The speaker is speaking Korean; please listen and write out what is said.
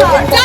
진짜.